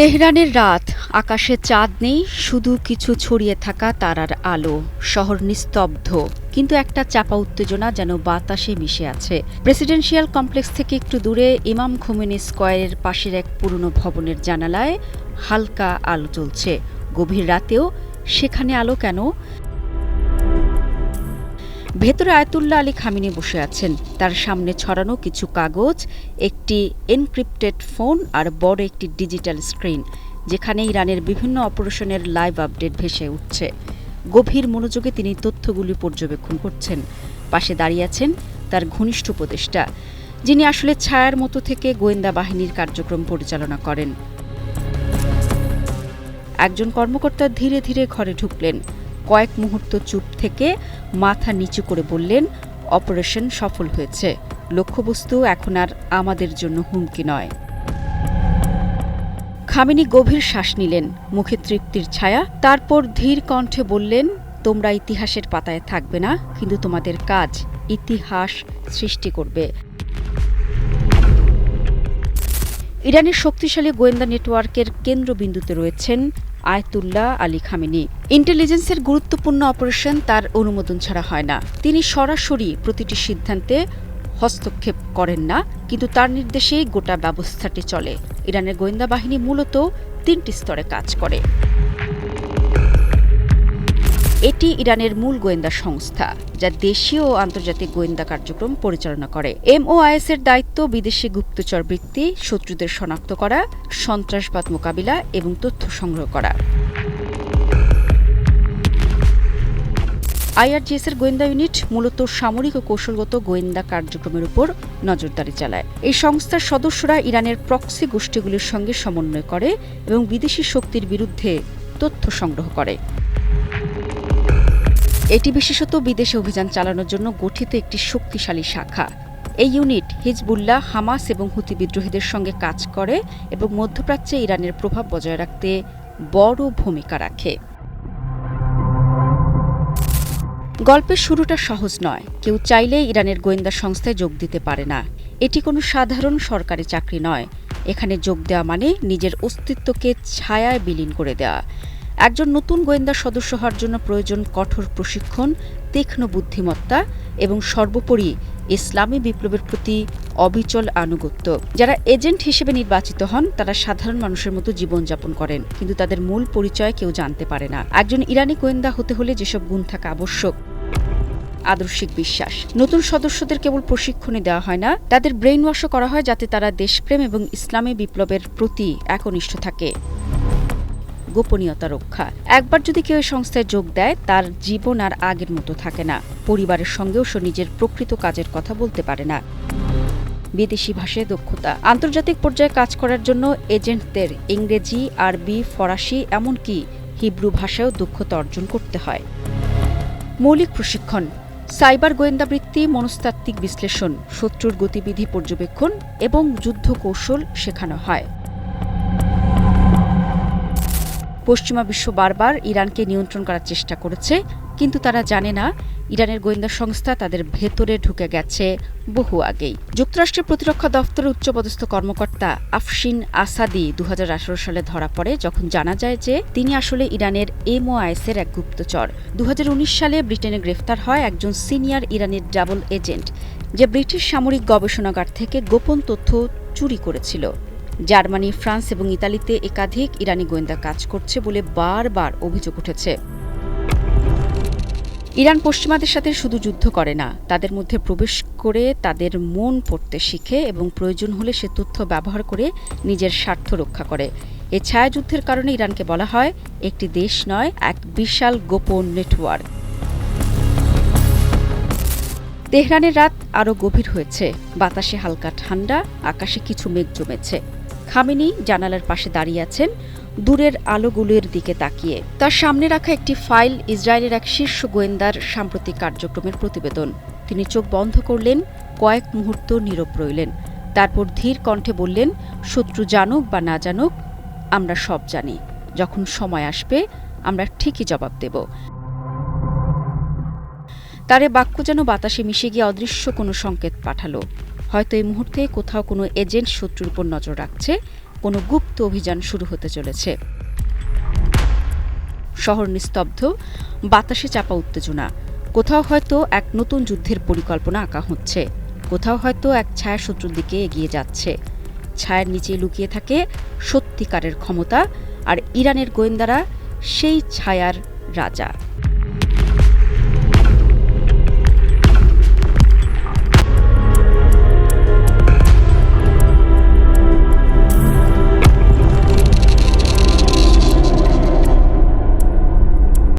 তেহরানের রাত, আকাশে চাঁদ নেই, শুধু কিছু ছড়িয়ে থাকা তারার আলো। শহর নিস্তব্ধ, কিন্তু একটা চাপা উত্তেজনা যেন বাতাসে মিশে আছে। প্রেসিডেন্সিয়াল কমপ্লেক্স থেকে একটু দূরে, ইমাম খুমিনী স্কোয়ারের পাশের এক পুরনো ভবনের জানালায় হালকা আলো চলছে গভীর রাতেও সেখানে আলো কেন? ভেতরে আয়তুল্লাহ আলী খামিনি বসে আছেন। তার সামনে ছড়ানো কিছু কাগজ, একটি এনক্রিপ্টেড ফোন আর বড় একটি ডিজিটাল স্ক্রিন যেখানে ইরানের বিভিন্ন অপারেশনের লাইভ আপডেট ভেসে উঠছে। গভীর মনোযোগে তিনি তথ্যগুলি পর্যবেক্ষণ করছেন। পাশে দাঁড়িয়ে আছেন তার ঘনিষ্ঠ উপদেষ্টা, যিনি আসলে ছায়ার মতো থেকে গোয়েন্দা বাহিনীর কার্যক্রম পরিচালনা করেন। একজন কর্মকর্তা ধীরে ধীরে ঘরে ঢুকলেন। কয়েক মুহূর্ত চুপ থেকে মাথা নিচু করে বললেন, অপারেশন সফল হয়েছে। লক্ষ্যবস্তু এখন আর আমাদের জন্য হুমকি নয়। খামিনি গভীর শ্বাস নিলেন, মুখে তৃপ্তির ছায়া, তারপর ধীর কণ্ঠে বললেন, তোমরা ইতিহাসের পাতায় থাকবে না, কিন্তু তোমাদের কাজ ইতিহাস সৃষ্টি করবে। ইরানের শক্তিশালী গোয়েন্দা নেটওয়ার্কের কেন্দ্রবিন্দুতে রয়েছেন আয়তুল্লাহ আলী খামেনি। ইন্টেলিজেন্সের গুরুত্বপূর্ণ অপারেশন তার অনুমোদন ছাড়া হয় না। তিনি সরাসরি প্রতিটি সিদ্ধান্তে হস্তক্ষেপ করেন না, কিন্তু তার নির্দেশেই গোটা ব্যবস্থাটি চলে। ইরানের গোয়েন্দা বাহিনী মূলত তিনটি স্তরে কাজ করে। এটি ইরানের মূল গোয়েন্দা সংস্থা, যা দেশীয় ও আন্তর্জাতিক গোয়েন্দা কার্যক্রম পরিচালনা করে। এমওআইএস এর দায়িত্ব বিদেশি গুপ্তচর বৃত্তি শত্রুদের শনাক্ত করা, সন্ত্রাসবাদ মোকাবিলা এবং তথ্য সংগ্রহ করা। আইআরজিএস এর গোয়েন্দা ইউনিট মূলত সামরিক ও কৌশলগত গোয়েন্দা কার্যক্রমের উপর নজরদারি চালায়। এই সংস্থার সদস্যরা ইরানের প্রক্সি গোষ্ঠীগুলির সঙ্গে সমন্বয় করে এবং বিদেশি শক্তির বিরুদ্ধে তথ্য সংগ্রহ করে। এটি বিশেষত বিদেশে অভিযান চালানোর জন্য গঠিত একটি শক্তিশালী শাখা। এই ইউনিট হিজবুল্লাহ, হামাস এবং হুতি বিদ্রোহীদের সঙ্গে কাজ করে এবং মধ্যপ্রাচ্যে ইরানের প্রভাব বজায় রাখতে বড় ভূমিকা রাখে। গল্পের শুরুটা সহজ নয়। কেউ চাইলে ইরানের গোয়েন্দা সংস্থায় যোগ দিতে পারে না। এটি কোনো সাধারণ সরকারি চাকরি নয়। এখানে যোগ দেওয়া মানে নিজের অস্তিত্বকে ছায়ায় বিলীন করে দেওয়া। একজন নতুন গোয়েন্দা সদস্য হওয়ার জন্য প্রয়োজন কঠোর প্রশিক্ষণ, তীক্ষ্ণ বুদ্ধিমত্তা এবং সর্বোপরি ইসলামী বিপ্লবের প্রতি অবিচল আনুগত্য। যারা এজেন্ট হিসেবে নির্বাচিত হন, তারা সাধারণ মানুষের মতো জীবনযাপন করেন, কিন্তু তাদের মূল পরিচয় কেউ জানতে পারে না। একজন ইরানি গোয়েন্দা হতে হলে যেসব গুণ থাকা আবশ্যক, আদর্শিক বিশ্বাস। নতুন সদস্যদের কেবল প্রশিক্ষণে দেওয়া হয় না, তাদের ব্রেইন ওয়াশও করা হয় যাতে তারা দেশপ্রেম এবং ইসলামী বিপ্লবের প্রতি একনিষ্ঠ থাকে। গোপনীয়তা রক্ষা। একবার যদি কেউ সংস্থায় যোগ দেয়, তার জীবন আর আগের মতো থাকে না। পরিবারের সঙ্গেও সে নিজের প্রকৃত কাজের কথা বলতে পারে না। বিদেশি ভাষায় দক্ষতা। আন্তর্জাতিক পর্যায়ে কাজ করার জন্য এজেন্টদের ইংরেজি, আরবি, ফরাসি, এমনকি হিব্রু ভাষায়ও দক্ষতা অর্জন করতে হয়। মৌলিক প্রশিক্ষণ। সাইবার গোয়েন্দাবৃত্তি মনস্তাত্ত্বিক বিশ্লেষণ, শত্রুর গতিবিধি পর্যবেক্ষণ এবং যুদ্ধ কৌশল শেখানো হয়। পশ্চিমা বিশ্ব বারবার ইরানকে নিয়ন্ত্রণ করার চেষ্টা করেছে, কিন্তু তারা জানে না ইরানের গোয়েন্দা সংস্থা তাদের ভেতরে ঢুকে গেছে বহু আগেই। যুক্তরাষ্ট্রের প্রতিরক্ষা দপ্তরের উচ্চপদস্থ কর্মকর্তা আফসিন আসাদি দু হাজার আঠারো সালে ধরা পড়ে যখন জানা যায় যে তিনি আসলে ইরানের এমওআইএস এর এক গুপ্তচর। দু হাজার উনিশ সালে ব্রিটেনে গ্রেফতার হয় একজন সিনিয়র ইরানের ডাবল এজেন্ট, যে ব্রিটিশ সামরিক গবেষণাগার থেকে গোপন তথ্য চুরি করেছিল। জার্মানি, ফ্রান্স এবং ইতালিতে একাধিক ইরানি গোয়েন্দা কাজ করছে বলে বারবার অভিযোগ উঠেছে। ইরান পশ্চিমাদের সাথে শুধু যুদ্ধ করে না, তাদের মধ্যে প্রবেশ করে তাদের মন পড়তে শিখে এবং প্রয়োজন হলে সে তথ্য ব্যবহার করে নিজের স্বার্থ রক্ষা করে। এ ছায়াযুদ্ধের কারণে ইরানকে বলা হয়, একটি দেশ নয়, এক বিশাল গোপন নেটওয়ার্ক। তেহরানের রাত আরও গভীর হয়েছে। বাতাসে হালকা ঠান্ডা, আকাশে কিছু মেঘ জমেছে। খামেনি জানালার পাশে দাঁড়িয়ে আছেন, দূরের আলোগুলোর দিকে তাকিয়ে। তার সামনে রাখা একটি ফাইল ইসরায়েলের এক শীর্ষ গোয়েন্দার সাম্প্রতিক কার্যক্রমের প্রতিবেদন। তিনি চোখ বন্ধ করলেন, কয়েক মুহূর্ত নীরব রইলেন। তারপর ধীর কণ্ঠে বললেন, শত্রু জানুক বা না জানুক, আমরা সব জানি। যখন সময় আসবে, আমরা ঠিকই জবাব দেব। তারে বাক্য যেন বাতাসে মিশে গিয়ে অদৃশ্য কোনো সংকেত পাঠালো। হয়তো এই মুহূর্তে কোথাও কোনো এজেন্ট শত্রুর উপর নজর রাখছে, কোনো গুপ্ত অভিযান শুরু হতে চলেছে। শহর নিস্তব্ধ, বাতাসে চাপা উত্তেজনা। কোথাও হয়তো এক নতুন যুদ্ধের পরিকল্পনা আঁকা হচ্ছে। কোথাও হয়তো এক ছায়া শত্রুর দিকে এগিয়ে যাচ্ছে। ছায়ার নিচে লুকিয়ে থাকে সত্যিকারের ক্ষমতা আর ইরানের গোয়েন্দারা সেই ছায়ার রাজা।